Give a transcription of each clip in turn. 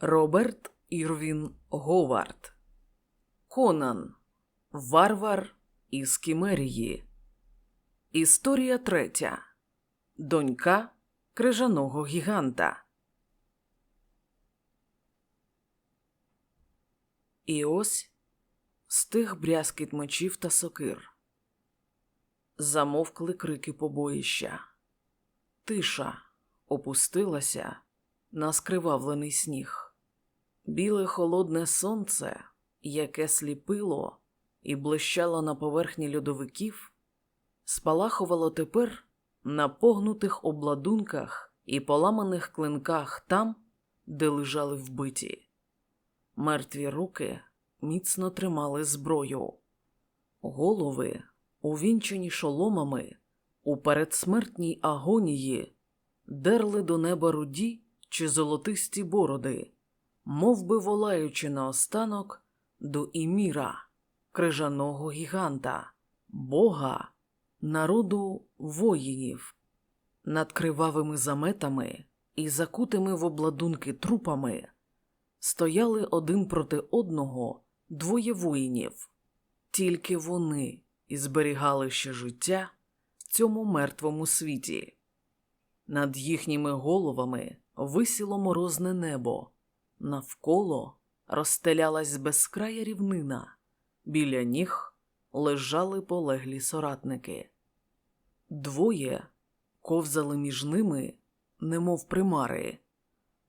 Роберт Ірвін Говард Конан Варвар із Кімерії Історія третя Донька крижаного гіганта. І ось стих брязкіт мечів та сокир. Замовкли крики побоїща. Тиша опустилася на скривавлений сніг. Біле холодне сонце, яке сліпило і блищало на поверхні льодовиків, спалахувало тепер на погнутих обладунках і поламаних клинках там, де лежали вбиті. Мертві руки міцно тримали зброю, голови, увінчені шоломами, у передсмертній агонії, дерли до неба руді чи золотисті бороди, мов би волаючи наостанок до Іміра, крижаного гіганта, бога, народу воїнів. Над кривавими заметами і закутими в обладунки трупами стояли один проти одного двоє воїнів. Тільки вони і зберігали ще життя в цьому мертвому світі. Над їхніми головами висіло морозне небо, навколо розстелялась безкрая рівнина, біля ніг лежали полеглі соратники. Двоє ковзали між ними, немов примари,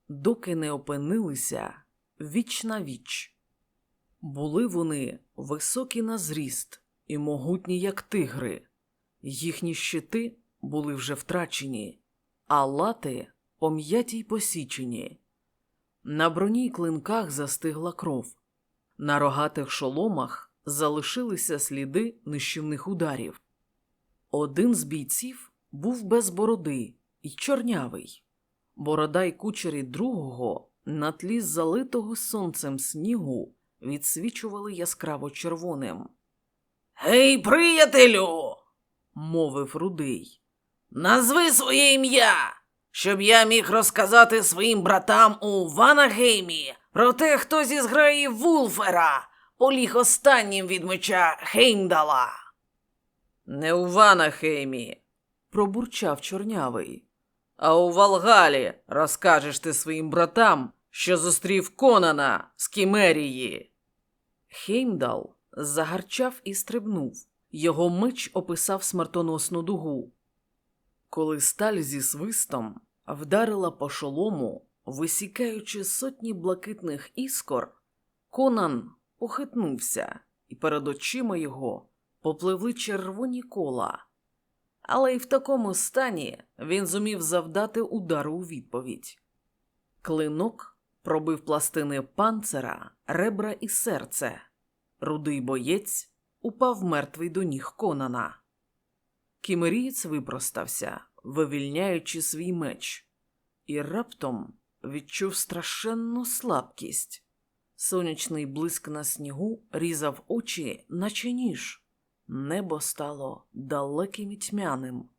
доки не опинилися віч на віч. Були вони високі на зріст і могутні, як тигри, їхні щити були вже втрачені, а лати пом'яті й посічені. На броні й клинках застигла кров, на рогатих шоломах залишилися сліди нищівних ударів. Один з бійців був без бороди і чорнявий. Борода й кучері другого на тлі залитого сонцем снігу відсвічували яскраво червоним. Гей, приятелю, Мовив рудий. назви своє ім'я, щоб я міг розказати своїм братам у Ванагеймі про те, хто зі Вулфера поліг останнім від меча Хеймдала. Не у Ванахеймі, пробурчав чорнявий. А у Валгалі розкажеш ти своїм братам, що зустрів Конана з Кімерії. Хеймдал загарчав і стрибнув. Його меч описав смертоносну дугу. Коли сталь зі свистом вдарила по шолому, висікаючи сотні блакитних іскор, Конан похитнувся, і перед очима його попливли червоні кола. Але й в такому стані він зумів завдати удару у відповідь. Клинок пробив пластини панцера, ребра і серце. Рудий боєць упав мертвий до ніг Конана. Кімерієць випростався, вивільняючи свій меч, і раптом відчув страшенну слабкість. Сонячний блиск на снігу різав очі, наче ніж. Небо стало далеким і тьмяним.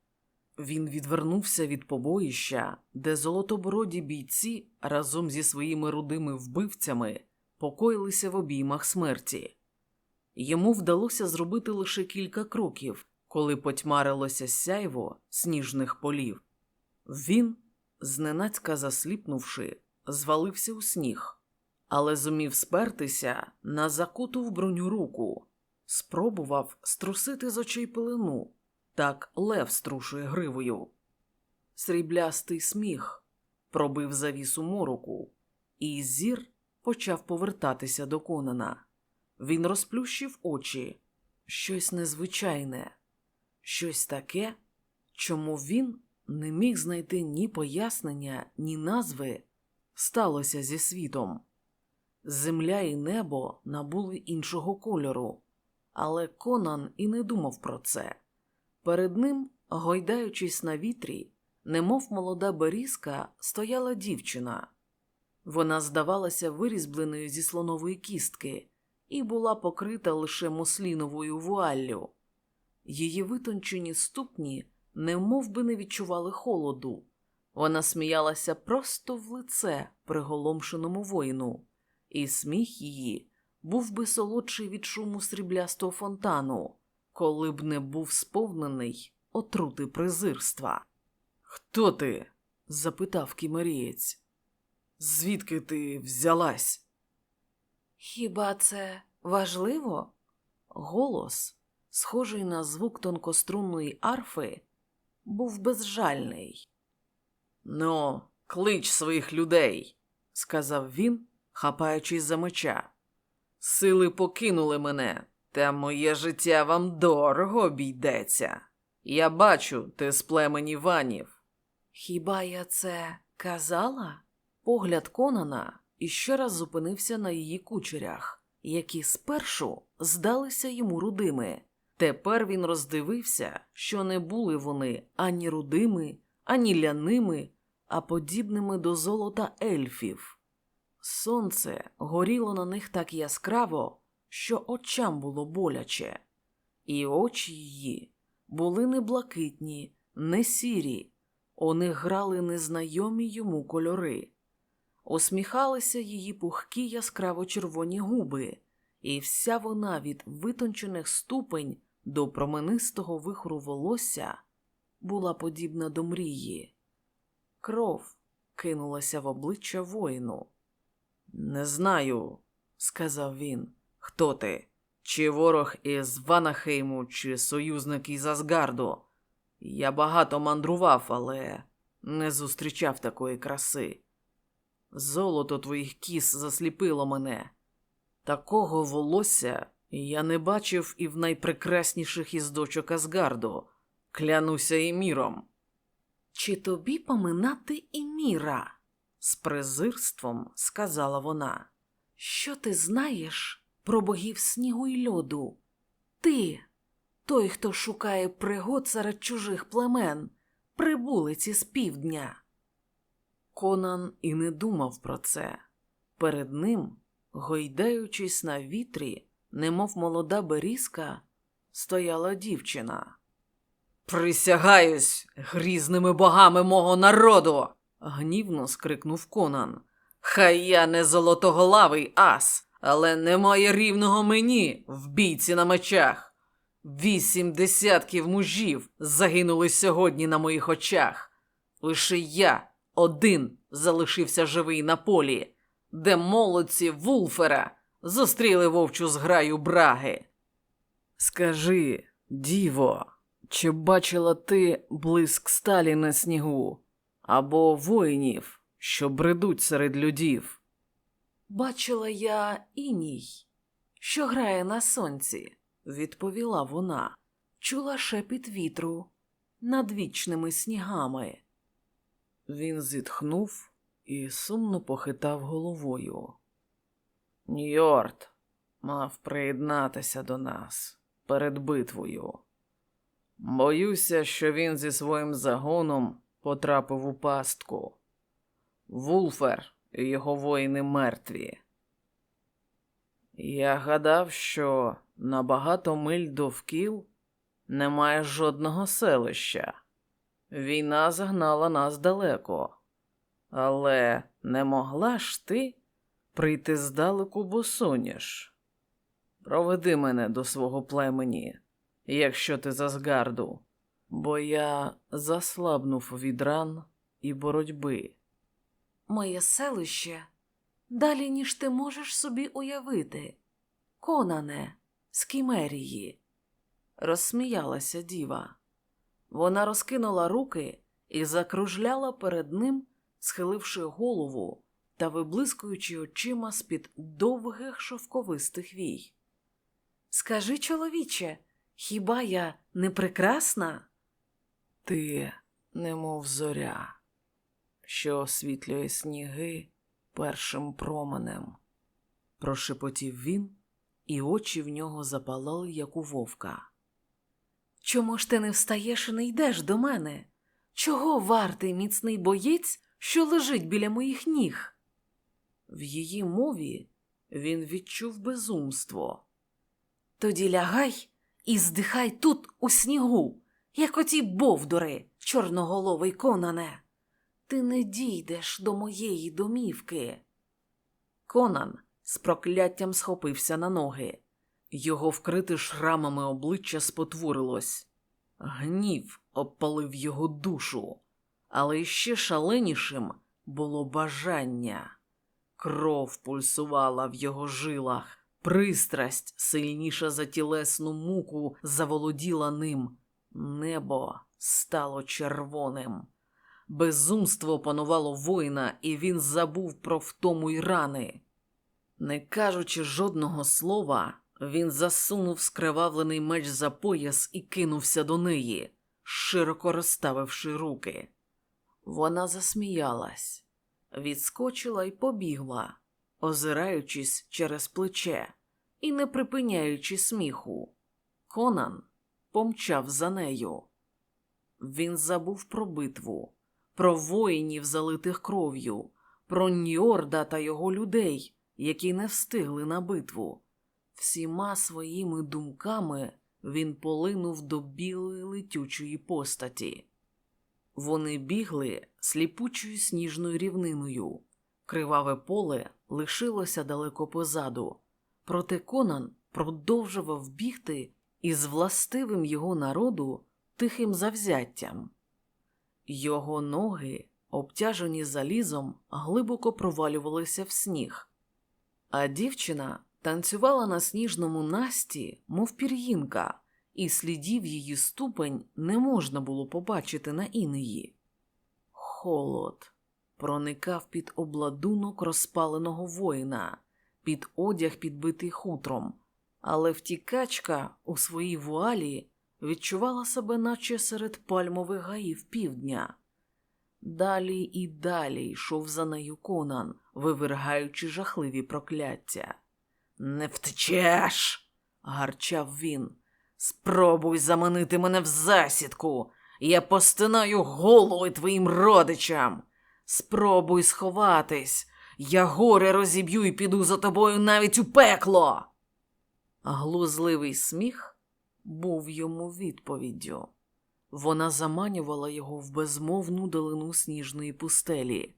Він відвернувся від побоїща, де золотобороді бійці разом зі своїми рудими вбивцями покоїлися в обіймах смерті. Йому вдалося зробити лише кілька кроків, коли потьмарилося сяйво сніжних полів. Він, зненацька засліпнувши, звалився у сніг, але зумів спертися на закуту в броню руку, спробував струсити з очей пелену, так лев струшує гривою. Сріблястий сміх пробив завісу мороку, і зір почав повертатися до Конана. Він розплющив очі. Щось незвичайне, щось таке, чому він не міг знайти ні пояснення, ні назви, сталося зі світом. Земля і небо набули іншого кольору, але Конан і не думав про це. Перед ним, гойдаючись на вітрі, немов молода берізка, стояла дівчина. Вона здавалася вирізбленою зі слонової кістки і була покрита лише мусліновою вуаллю. Її витончені ступні немов би не відчували холоду, Вона сміялася просто в лице приголомшеному воїну, і сміх її був би солодший від шуму сріблястого фонтану, коли б не був сповнений отрути презирства. Хто ти? запитав кімерієць. Звідки ти взялась? Хіба це важливо? Голос, схожий на звук тонкострунної арфи, був безжальний. Ну, клич своїх людей, сказав він, хапаючись за меча. Сили покинули мене, та моє життя вам дорого обійдеться. Я бачу, ти з племені ванів. Хіба я це казала? Погляд Конана іще раз зупинився на її кучерях, які спершу здалися йому рудими. Тепер він роздивився, що не були вони ані рудими, ані ляними, а подібними до золота ельфів. Сонце горіло на них так яскраво, що очам було боляче, і очі її були не блакитні, не сірі, них грали незнайомі йому кольори. Усміхалися її пухкі яскраво червоні губи, і вся вона від витончених ступень до променистого вихору волосся була подібна до мрії. Кров кинулася в обличчя воїну. Не знаю, сказав він, хто ти, чи ворог із Ванахейму, чи союзник із Асгарду. Я багато мандрував, але не зустрічав такої краси. Золото твоїх кіс засліпило мене. Такого волосся я не бачив і в найпрекрасніших із дочок Асгарду. Клянуся і міром. Чи тобі поминати і міра? з презирством сказала вона. Що ти знаєш про богів снігу й льоду? Ти, той, хто шукає пригод серед чужих племен, прибулиці з півдня. Конан і не думав про це. Перед ним, гойдаючись на вітрі, немов молода берізка, стояла дівчина. Присягаюсь грізними богами мого народу. гнівно скрикнув Конан. Хай я не золотоголавий ас, але немає рівного мені в бійці на мечах. Вісім десятків мужів загинули сьогодні на моїх очах. Лише я один залишився живий на полі, де молодці Вулфера зустріли вовчу зграю браги. Скажи, діво, чи бачила ти блиск сталі на снігу або воїнів, що бредуть серед людів? Бачила я іній, що грає на сонці, відповіла вона. Чула шепіт вітру над вічними снігами. Він зітхнув і сумно похитав головою. Ньорд мав приєднатися до нас перед битвою. Боюся, що він зі своїм загоном потрапив у пастку. Вулфер і його воїни мертві. Я гадав, що на багато миль довкіл немає жодного селища. Війна загнала нас далеко, але не могла ж ти прийти здалеку босоніж. Проведи мене до свого племені, якщо ти з Асгарду, бо я заслабнув від ран і боротьби. Моє селище далі, ніж ти можеш собі уявити. Конане, з Кімерії, розсміялася діва. Вона розкинула руки і закружляла перед ним, схиливши голову та виблискуючи очима з-під довгих шовковистих вій. Скажи, чоловіче, хіба я не прекрасна? Ти, немов зоря, що освітлює сніги першим променем, прошепотів він, і очі в нього запалали, як у вовка. Чому ж ти не встаєш і не йдеш до мене? Чого вартий міцний боєць, що лежить біля моїх ніг? В її мові він відчув безумство. Тоді лягай і здихай тут у снігу, як оті бовдури, чорноголовий конане. ти не дійдеш до моєї домівки. Конан з прокляттям схопився на ноги. Його вкрите шрамами обличчя спотворилось. Гнів обпалив його душу, але ще шаленішим було бажання. Кров пульсувала в його жилах, пристрасть, сильніша за тілесну муку, заволоділа ним. Небо стало червоним. Безумство панувало воїна, і він забув про втому й рани. Не кажучи жодного слова, він засунув скривавлений меч за пояс і кинувся до неї, широко розставивши руки. Вона засміялась, відскочила й побігла, озираючись через плече і не припиняючи сміху. Конан помчав за нею. Він забув про битву, про воїнів, залитих кров'ю, про Ньорда та його людей, які не встигли на битву. Всіма своїми думками він полинув до білої летючої постаті. Вони бігли сліпучою сніжною рівниною. Криваве поле лишилося далеко позаду, проте Конан продовжував бігти із властивим його народу тихим завзяттям. Його ноги, обтяжені залізом, глибоко провалювалися в сніг, а дівчина танцювала на сніжному насті, мов пір'їнка, і слідів її ступень не можна було побачити на інеї. Холод проникав під обладунок розпаленого воїна, під одяг підбитий хутром, але втікачка у своїй вуалі відчувала себе, наче серед пальмових гаїв півдня. Далі і далі йшов за нею Конан, вивергаючи жахливі прокляття. Не втечеш, гарчав він. Спробуй заманити мене в засідку. Я постинаю голови твоїм родичам. Спробуй сховатись. Я горе розіб'ю і піду за тобою навіть у пекло. Глузливий сміх був йому відповіддю. Вона заманювала його в безмовну долину сніжної пустелі.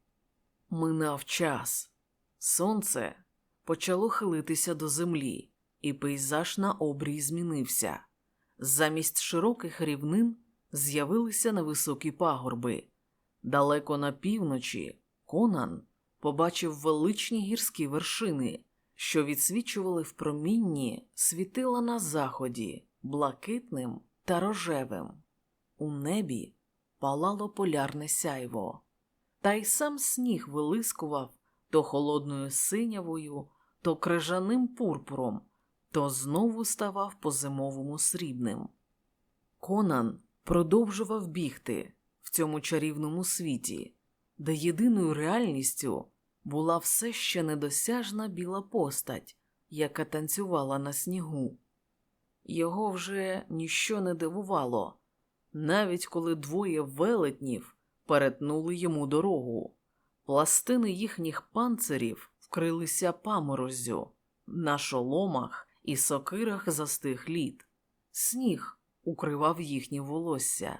Минав час. Сонце почало хилитися до землі, і пейзаж на обрій змінився. Замість широких рівнин з'явилися невисокі пагорби. Далеко на півночі Конан побачив величні гірські вершини, що відсвічували в промінні світила на заході блакитним та рожевим. У небі палало полярне сяйво, та й сам сніг вилискував то холодною синявою, то крижаним пурпуром, то знову ставав по зимовому срібним. Конан продовжував бігти в цьому чарівному світі, де єдиною реальністю була все ще недосяжна біла постать, яка танцювала на снігу. Його вже ніщо не дивувало, навіть коли двоє велетнів перетнули йому дорогу. Пластини їхніх панцирів вкрилися памороззю, на шоломах і сокирах застиг лід. Сніг укривав їхнє волосся,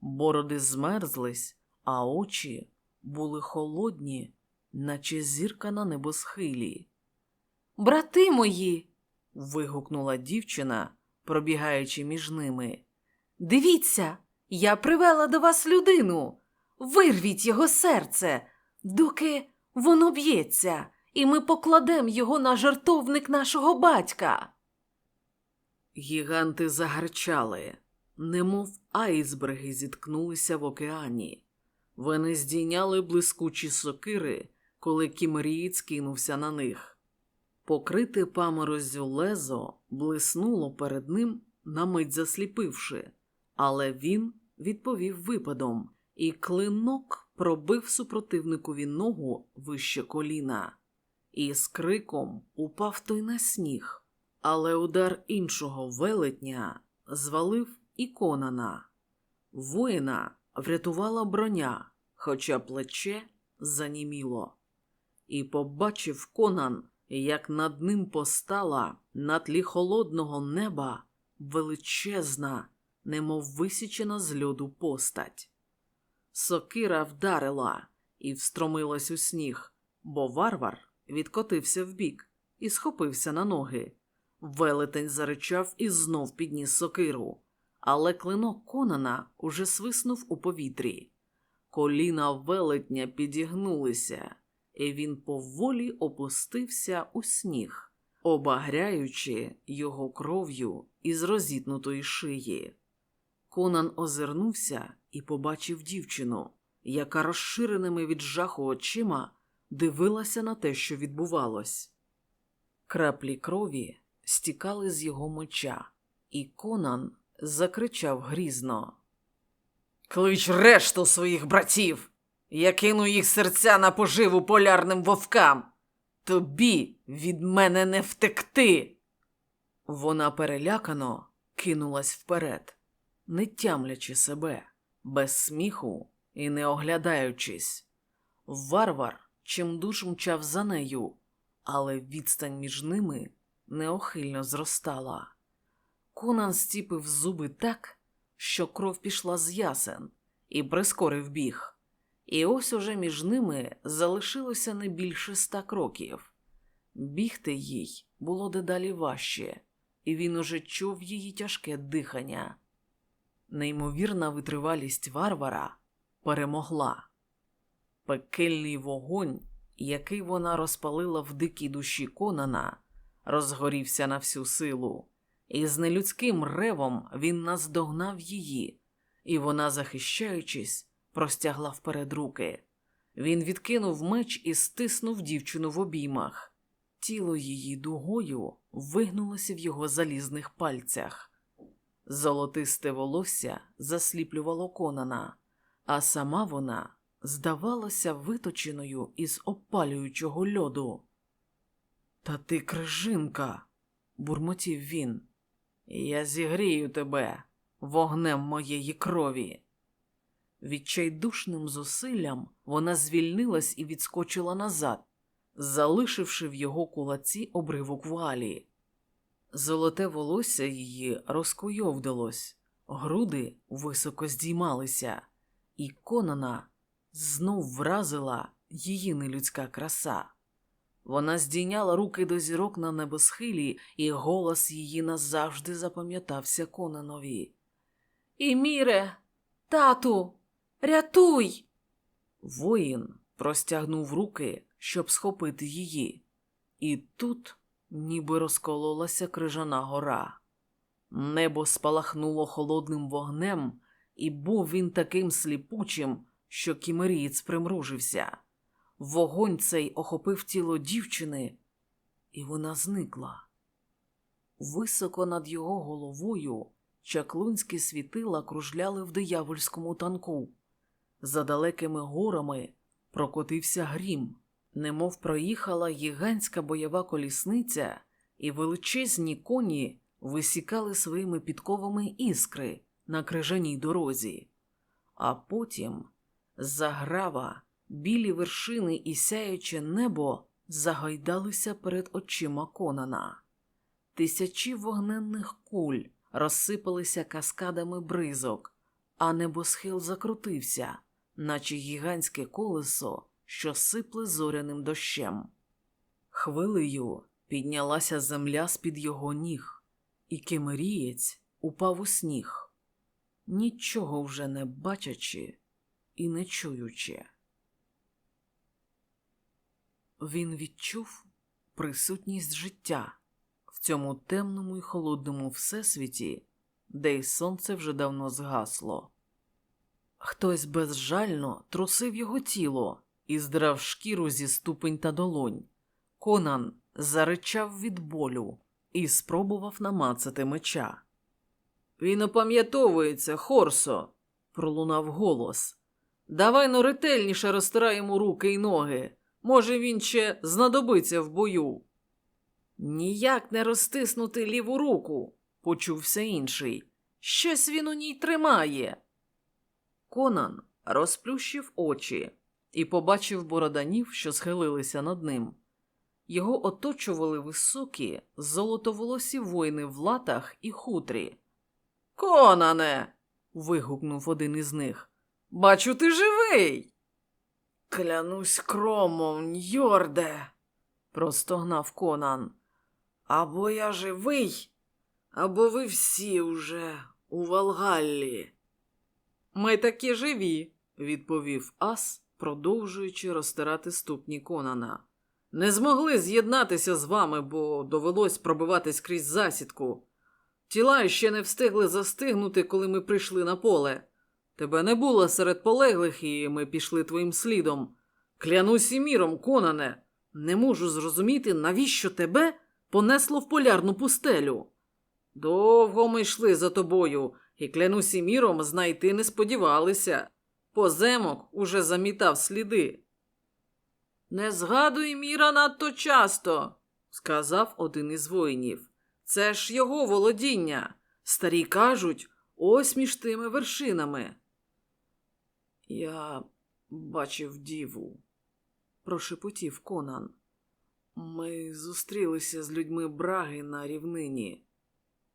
бороди змерзлись, а очі були холодні, наче зірка на небосхилі. Брати мої. вигукнула дівчина, пробігаючи між ними. Дивіться, я привела до вас людину. Вирвіть його серце, доки воно б'ється, і ми покладемо його на жартовник нашого батька. Гіганти загарчали, немов айсберги зіткнулися в океані. Вони здійняли блискучі сокири, коли кімерієць кинувся на них. Покрите памороззю лезо блиснуло перед ним, на мить засліпивши, але він відповів випадом, і клинок пробив супротивникові ногу вище коліна, і з криком упав той на сніг, але удар іншого велетня звалив і Конана. Воїна врятувала броня, хоча плече заніміло. І побачив Конан, як над ним постала на тлі холодного неба величезна, немов висічена з льоду постать. Сокира вдарила і встромилась у сніг, бо варвар відкотився вбік і схопився на ноги. Велетень заричав і знов підніс сокиру, але клинок Конана уже свиснув у повітрі. Коліна велетня підігнулися, і він поволі опустився у сніг, обагряючи його кров'ю із розітнутої шиї. Конан озирнувся і побачив дівчину, яка розширеними від жаху очима дивилася на те, що відбувалось. Краплі крові стікали з його меча, і Конан закричав грізно. Клич решту своїх братів. Я кину їх серця на поживу полярним вовкам. Тобі від мене не втекти. Вона перелякано кинулась вперед, не тямлячи себе, без сміху і не оглядаючись. Варвар чимдуж мчав за нею, але відстань між ними неохильно зростала. Конан стіпив зуби так, що кров пішла з ясен, і прискорив біг. І ось уже між ними залишилося не більше ста кроків. Бігти їй було дедалі важче, і він уже чув її тяжке дихання. Неймовірна витривалість варвара перемогла. Пекельний вогонь, який вона розпалила в дикій душі Конана, розгорівся на всю силу, і з нелюдським ревом він наздогнав її, і вона, захищаючись, простягла вперед руки. Він відкинув меч і стиснув дівчину в обіймах. Тіло її дугою вигнулося в його залізних пальцях. Золотисте волосся засліплювало Конана, а сама вона здавалася виточеною із опалюючого льоду. Та ти крижинка, бурмотів він. Я зігрію тебе вогнем моєї крові. Відчайдушним зусиллям вона звільнилась і відскочила назад, залишивши в його кулаці обривок вуалі. Золоте волосся її розкуйовдилось, груди високо здіймалися, і Конана знов вразила її нелюдська краса. Вона здійняла руки до зірок на небосхилі, і голос її назавжди запам'ятався Конанові. Іміре, тату, рятуй. Воїн простягнув руки, щоб схопити її, і тут ніби розкололася крижана гора. Небо спалахнуло холодним вогнем, і був він таким сліпучим, що кімерієць примружився. Вогонь цей охопив тіло дівчини, і вона зникла. Високо над його головою чаклунські світила кружляли в диявольському танку. За далекими горами прокотився грім, немов проїхала гігантська бойова колісниця, і величезні коні висікали своїми підковами іскри на крижаній дорозі. А потім заграва, білі вершини і сяюче небо загайдалися перед очима Конана. Тисячі вогненних куль розсипалися каскадами бризок, а небосхил закрутився, наче гігантське колесо, що сипле зоряним дощем. Хвилею піднялася земля з-під його ніг, і кемерієць упав у сніг, нічого вже не бачачи і не чуючи. Він відчув присутність життя в цьому темному і холодному всесвіті, де й сонце вже давно згасло. Хтось безжально трусив його тіло і здрав шкіру зі ступень та долонь. Конан заричав від болю і спробував намацати меча. Він опам'ятовується, Хорсо, пролунав голос. Давай но ретельніше розтираємо руки й ноги. Може, він ще знадобиться в бою. Ніяк не розтиснути ліву руку, почувся інший. Щось він у ній тримає. Конан розплющив очі і побачив бороданів, що схилилися над ним. Його оточували високі, золотоволосі воїни в латах і хутрі. Конане. вигукнув один із них. Бачу, ти живий. Клянусь кромом, Ньорде, простогнав Конан. або я живий, або ви всі уже у Валгаллі. Ми таки живі, відповів Ас, продовжуючи розтирати ступні Конана. Не змогли з'єднатися з вами, бо довелось пробиватись крізь засідку. Тіла ще не встигли застигнути, коли ми прийшли на поле. Тебе не було серед полеглих, і ми пішли твоїм слідом. Клянусь і міром, Конане, не можу зрозуміти, навіщо тебе понесло в полярну пустелю. Довго ми йшли за тобою, і клянусь і міром знайти не сподівалися. Поземок уже замітав сліди. Не згадуй міра надто часто, сказав один із воїнів. Це ж його володіння. Старі кажуть, ось між тими вершинами. Я бачив діву, прошепотів Конан. Ми зустрілися з людьми Браги на рівнині.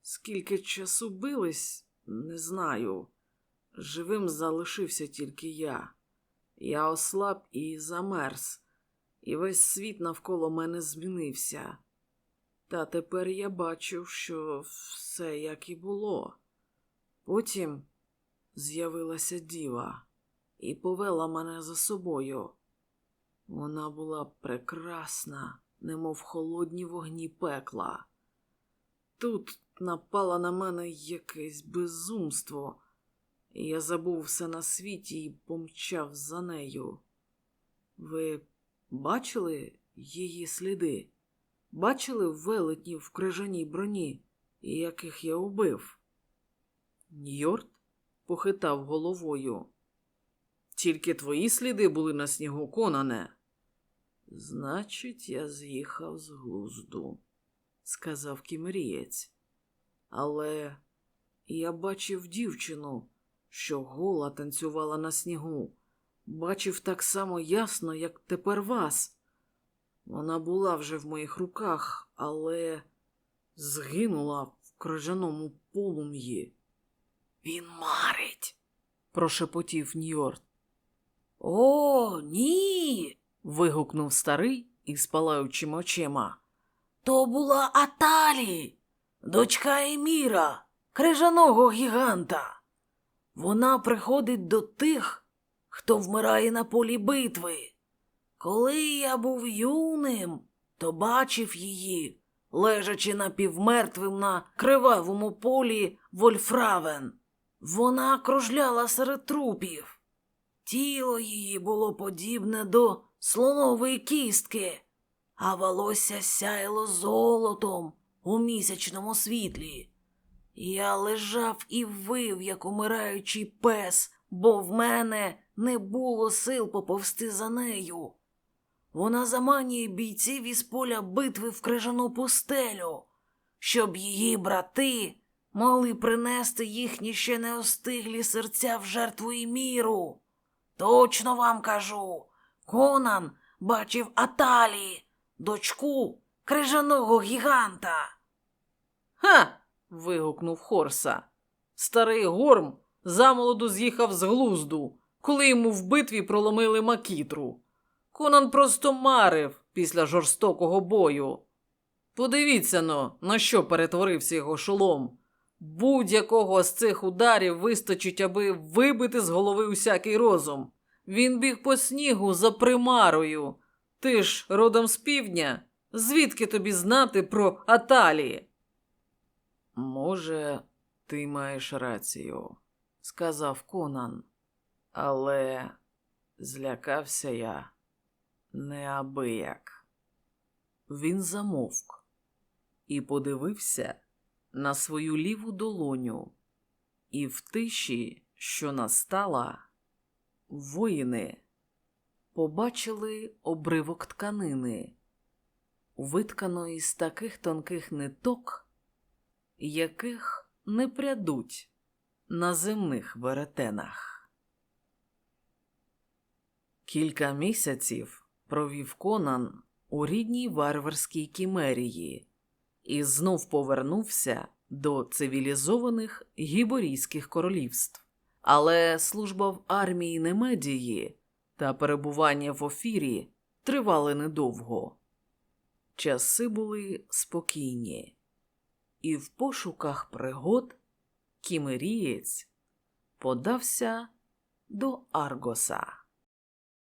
Скільки часу бились, не знаю. Живим залишився тільки я. Я ослаб і замерз, і весь світ навколо мене змінився. Та тепер я бачу, що все як і було. Потім з'явилася діва і повела мене за собою. Вона була прекрасна, немов холодні вогні пекла. Тут напало на мене якесь безумство, я забув все на світі і помчав за нею. Ви бачили її сліди? Бачили велетнів в крижаній броні, яких я убив? Ньорд похитав головою. Тільки твої сліди були на снігу, Конане. Значить, я з'їхав з глузду, сказав кімерієць. Але я бачив дівчину, що гола танцювала на снігу. Бачив так само ясно, як тепер вас. Вона була вже в моїх руках, але згинула в крижаному полум'ї. Він марить. прошепотів Ньорд. О, ні. вигукнув старий із палаючими очима. То була Аталі, дочка Еміра, крижаного гіганта. Вона приходить до тих, хто вмирає на полі битви. Коли я був юним, то бачив її, лежачи напівмертвим на кривавому полі Вольфравен. Вона кружляла серед трупів. Тіло її було подібне до слонової кістки, а волосся сяяло золотом у місячному світлі. Я лежав і вив, як умираючий пес, бо в мене не було сил поповсти за нею. Вона заманює бійців із поля битви в крижану пустелю, щоб її брати могли принести їхні ще не остиглі серця в жертву і міру. Точно вам кажу, Конан бачив Аталі, дочку крижаного гіганта. Ха. вигукнув Хорса. Старий горм замолоду з'їхав з глузду, коли йому в битві проломили макітру. Конан просто марив після жорстокого бою. Подивіться но, на що перетворився його шолом. Будь-якого з цих ударів вистачить, аби вибити з голови усякий розум. Він біг по снігу за примарою. Ти ж родом з півдня. Звідки тобі знати про Аталі? Може, ти маєш рацію, сказав Конан. Але злякався я неабияк. Він замовк і подивився на свою ліву долоню, і в тиші, що настала, воїни побачили обривок тканини, витканої з таких тонких ниток, яких не прядуть на земних веретенах. Кілька місяців провів Конан у рідній варварській кімерії і знов повернувся до цивілізованих гіборійських королівств, Але служба в армії Немедії та перебування в офірі тривали недовго. Часи були спокійні, і в пошуках пригод кімерієць подався до Аргоса.